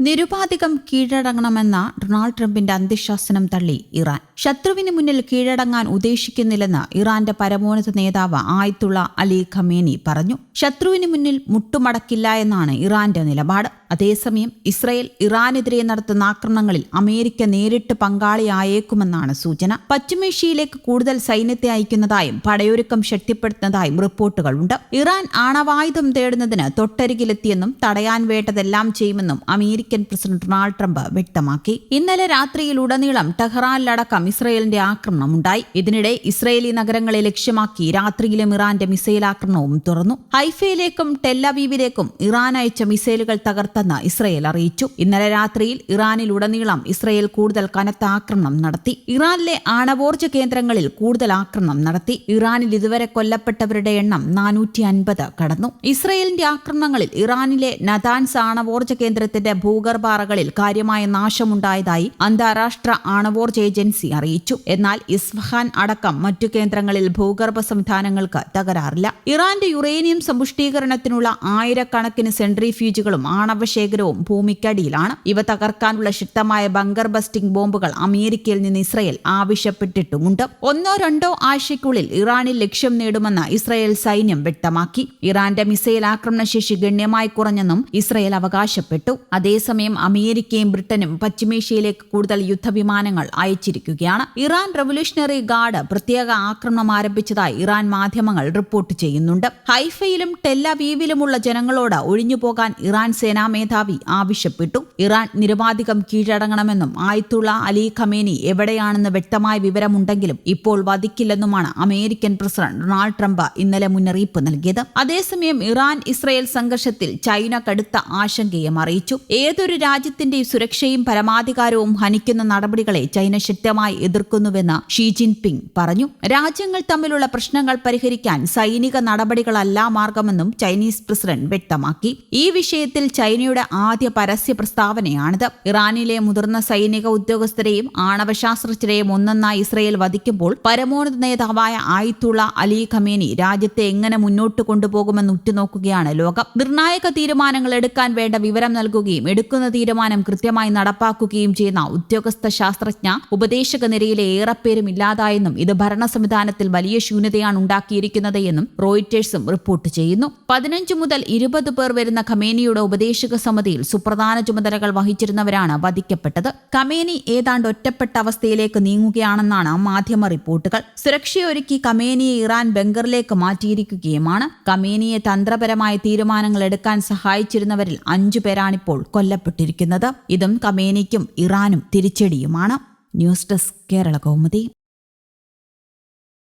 നിരുപാധികം കീഴടങ്ങണമെന്ന ഡൊണാൾഡ് ട്രംപിന്റെ അന്ത്യശാസനം തള്ളി ഇറാൻ. ശത്രുവിന് മുന്നിൽ കീഴടങ്ങാൻ ഉദ്ദേശിക്കുന്നില്ലെന്ന് ഇറാന്റെ പരമോന്നത നേതാവ് ആയത്തുള്ള അലി ഖമേനി പറഞ്ഞു. ശത്രുവിന് മുന്നിൽ മുട്ടുമടക്കില്ല എന്നാണ് ഇറാന്റെ നിലപാട്. അതേസമയം ഇസ്രയേൽ ഇറാനെതിരെ നടത്തുന്ന ആക്രമണങ്ങളിൽ അമേരിക്ക നേരിട്ട് പങ്കാളിയായേക്കുമെന്നാണ് സൂചന. പശ്ചിമേഷ്യയിലേക്ക് കൂടുതൽ സൈന്യത്തെ അയക്കുന്നതായും പടയൊരുക്കം ശക്തിപ്പെടുത്തുന്നതായും റിപ്പോർട്ടുകളുണ്ട്. ഇറാൻ ആണവായുധം തേടുന്നതിന് തൊട്ടരികിലെത്തിയെന്നും തടയാൻ വേണ്ടതെല്ലാം ചെയ്യുമെന്നും അമേരിക്കൻ പ്രസിഡന്റ് ഡൊണാൾഡ് ട്രംപ് വ്യക്തമാക്കി. ഇന്നലെ രാത്രിയിൽ ഉടനീളം ടെഹ്റാനിലടക്കം ഇസ്രയേലിന്റെ ആക്രമണമുണ്ടായി. ഇതിനിടെ ഇസ്രയേലി നഗരങ്ങളെ ലക്ഷ്യമാക്കി രാത്രിയിലും ഇറാന്റെ മിസൈൽ ആക്രമണവും തുറന്നു. ഹൈഫയിലേക്കും ടെല്ലവീവിലേക്കും ഇറാൻ അയച്ച മിസൈലുകൾ തകർത്ത നടത്തെന്ന് ഇസ്രയേൽ അറിയിച്ചു. ഇന്നലെ രാത്രിയിൽ ഇറാനിലുടനീളം ഇസ്രയേൽ കൂടുതൽ കനത്ത ആക്രമണം നടത്തി. ഇറാനിലെ ആണവോർജ കേന്ദ്രങ്ങളിൽ കൂടുതൽ ആക്രമണം നടത്തി. ഇറാനിൽ ഇതുവരെ കൊല്ലപ്പെട്ടവരുടെ എണ്ണം നാനൂറ്റി അൻപത് കടന്നു. ഇസ്രയേലിന്റെ ആക്രമണങ്ങളിൽ ഇറാനിലെ നദാൻസ് ആണവോർജ കേന്ദ്രത്തിന്റെ ഭൂഗർഭാറകളിൽ കാര്യമായ നാശമുണ്ടായതായി അന്താരാഷ്ട്ര ആണവോർജ ഏജൻസി അറിയിച്ചു. എന്നാൽ ഇസ്ഫഹാൻ അടക്കം മറ്റു കേന്ദ്രങ്ങളിൽ ഭൂഗർഭ സംവിധാനങ്ങൾക്ക് തകരാറില്ല. ഇറാന്റെ യുറേനിയം സമ്പുഷ്ടീകരണത്തിനുള്ള ആയിരക്കണക്കിന് സെൻട്രിഫ്യൂജുകളും ആണവ ശേഖരവും ഭൂമിക്കടിയിലാണ്. ഇവ തകർക്കാനുള്ള ശക്തമായ ബങ്കർ ബസ്റ്റിംഗ് ബോംബുകൾ അമേരിക്കയിൽ നിന്ന് ഇസ്രയേൽ ആവശ്യപ്പെട്ടിട്ടുമുണ്ട്. ഒന്നോ രണ്ടോ ആഴ്ചയ്ക്കുള്ളിൽ ഇറാനിൽ ലക്ഷ്യം നേടുമെന്ന് ഇസ്രയേൽ സൈന്യം വ്യക്തമാക്കി. ഇറാന്റെ മിസൈൽ ആക്രമണശേഷി ഗണ്യമായി കുറഞ്ഞെന്നും ഇസ്രയേൽ അവകാശപ്പെട്ടു. അതേസമയം അമേരിക്കയും ബ്രിട്ടനും പശ്ചിമേഷ്യയിലേക്ക് കൂടുതൽ യുദ്ധവിമാനങ്ങൾ അയച്ചിരിക്കുകയാണ്. ഇറാൻ റവല്യൂഷണറി ഗാർഡ് പ്രത്യേക ആക്രമണം ആരംഭിച്ചതായി ഇറാൻ മാധ്യമങ്ങൾ റിപ്പോർട്ട് ചെയ്യുന്നുണ്ട്. ഹൈഫയിലും ടെല്ലവീവിലുമുള്ള ജനങ്ങളോട് ഒഴിഞ്ഞുപോകാൻ ഇറാൻ സേനാ മേധാവി ആവശ്യപ്പെട്ടു. ഇറാൻ നിരവാധികം കീഴടങ്ങണമെന്നും ആയത്തുള്ള അലി ഖമേനി എവിടെയാണെന്ന് വ്യക്തമായ വിവരമുണ്ടെങ്കിലും ഇപ്പോൾ വധിക്കില്ലെന്നുമാണ് അമേരിക്കൻ പ്രസിഡന്റ് ഡൊണാൾഡ് ട്രംപ് ഇന്നലെ മുന്നറിയിപ്പ് നൽകിയത്. അതേസമയം ഇറാൻ ഇസ്രയേൽ സംഘർഷത്തിൽ ചൈന കടുത്ത ആശങ്കയും അറിയിച്ചു. ഏതൊരു രാജ്യത്തിന്റെ സുരക്ഷയും പരമാധികാരവും ഹനിക്കുന്ന നടപടികളെ ചൈന ശക്തമായി എതിർക്കുന്നുവെന്ന് ഷീ ജിൻപിങ് പറഞ്ഞു. രാജ്യങ്ങൾ തമ്മിലുള്ള പ്രശ്നങ്ങൾ പരിഹരിക്കാൻ സൈനിക നടപടികളല്ല മാർഗമെന്നും ചൈനീസ് പ്രസിഡന്റ് വ്യക്തമാക്കി. ഈ വിഷയത്തിൽ ചൈനയുടെ ആദ്യ പരസ്യ പ്രസ്താവനയാണിത്. ഇറാനിലെ മുതിർന്ന സൈനിക ഉദ്യോഗസ്ഥരെയും ആണവശാസ്ത്രജ്ഞരെയും ഒന്നായി ഇസ്രയേൽ വധിക്കുമ്പോൾ പരമോന്നത നേതാവായ ആയിത്തുള്ള അലി ഖമേനി രാജ്യത്തെ എങ്ങനെ മുന്നോട്ട് കൊണ്ടുപോകുമെന്ന് ഉറ്റുനോക്കുകയാണ് ലോകം. നിർണായക തീരുമാനങ്ങൾ എടുക്കാൻ വേണ്ട വിവരം നൽകുകയും എടുക്കുന്ന തീരുമാനം കൃത്യമായി നടപ്പാക്കുകയും ചെയ്യുന്ന ഉദ്യോഗസ്ഥ ശാസ്ത്രജ്ഞ ഉപദേശക നിരയിലെ ഏറെപ്പേരും ഇല്ലാതായെന്നും ഇത് ഭരണ സംവിധാനത്തിൽ വലിയ ശൂന്യതയാണ് ഉണ്ടാക്കിയിരിക്കുന്നത് എന്നും റോയിറ്റേഴ്സും റിപ്പോർട്ട് ചെയ്യുന്നു. പതിനഞ്ച് മുതൽ ഇരുപത് പേർ വരുന്ന ഖമേനിയുടെ ഉപദേശക സമിതിയിൽ സുപ്രധാന ചുമതലകൾ വഹിച്ചിരുന്നവരാണ് വധിക്കപ്പെട്ടത്. കമേനി ഏതാണ്ട് ഒറ്റപ്പെട്ട അവസ്ഥയിലേക്ക് നീങ്ങുകയാണെന്നാണ് മാധ്യമ റിപ്പോർട്ടുകൾ. സുരക്ഷയൊരുക്കി കമേനിയെ ഇറാൻ ബംഗറിലേക്ക് മാറ്റിയിരിക്കുകയുമാണ്. കമേനിയെ തന്ത്രപരമായ തീരുമാനങ്ങൾ എടുക്കാൻ സഹായിച്ചിരുന്നവരിൽ അഞ്ചു പേരാണിപ്പോൾ കൊല്ലപ്പെട്ടിരിക്കുന്നത്. ഇതും കമേനിക്കും ഇറാനും തിരിച്ചടിയുമാണ്. News desk Kerala Kaumudi.